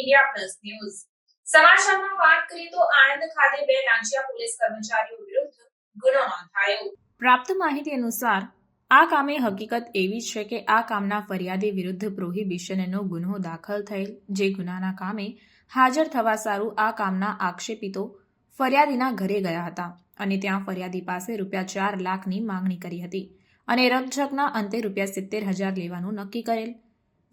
India plus news સમાચારમાં વાત કરીએ તો આણંદ ખાતે બે લાંચિયા પોલીસ કર્મચારીઓ વિરુદ્ધ ગુનો નોંધાયો. પ્રાપ્ત માહિતી અનુસાર, આ કામે હકીકત એવી છે કે આ કામના ફરિયાદી વિરુદ્ધ પ્રોહિબિશનનો ગુનો દાખલ થયેલ, જે ગુનાના કામે હાજર થવા સારું આ કામના આક્ષેપિતો ફરિયાદીના ઘરે ગયા હતા અને ત્યાં ફરિયાદી પાસે રૂપિયા ચાર લાખની માંગણી કરી હતી અને રકઝકના અંતે રૂપિયા સિત્તેર હજાર લેવાનું નક્કી કરેલ.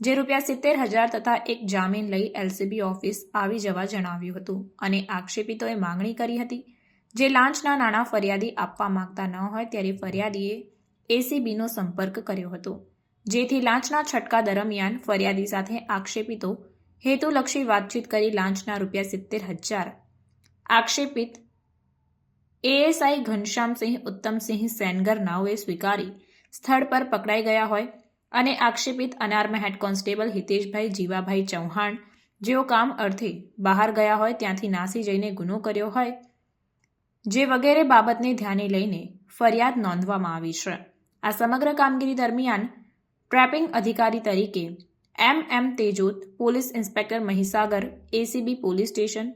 જે રૂપિયા સિત્તેર હજાર તથા એક જામીન લઈ એલસીબી ઓફિસ આવી જવા જણાવ્યું હતું અને આક્ષેપિતોએ માંગણી કરી હતી. જે લાંચના નાણાં ફરિયાદી આપવા માંગતા ન હોય ત્યારે ફરિયાદીએ એસીબીનો સંપર્ક કર્યો હતો. જેથી લાંચના છટકા દરમિયાન ફરિયાદી સાથે આક્ષેપિતો હેતુલક્ષી વાતચીત કરી લાંચના રૂપિયા સિત્તેર હજાર આક્ષેપિત એએસઆઈ ઘનશ્યામસિંહ ઉત્તમસિંહ સેનગર નાઓએ સ્વીકારી સ્થળ પર પકડાઈ ગયા હોય અને આક્ષેપિત અનારમાં હેડ કોન્સ્ટેબલ હિતેશભાઈ જીવાભાઈ ચૌહાણ, જેઓ કામ અર્થે બહાર ગયા હોય ત્યાંથી નાસી જઈને ગુનો કર્યો હોય, જે વગેરે બાબતને ધ્યાને લઈને ફરિયાદ નોંધવામાં આવી છે. આ સમગ્ર કામગીરી દરમિયાન ટ્રેપિંગ અધિકારી તરીકે M M Tejot, police inspector Mahisagar, ACB police station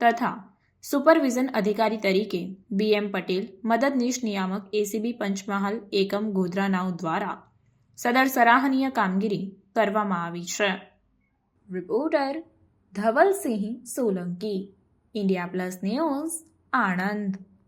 તથા સુપરવિઝન અધિકારી તરીકે બી એમ પટેલ, મદદનીશ નિયામક એસીબી પંચમહાલ, એકમ ગોધરા નાવ દ્વારા સદર સરાહનીય કામગીરી કરવામાં આવી છે. Reporter Dhavalsinh Solanki India plus news Anand.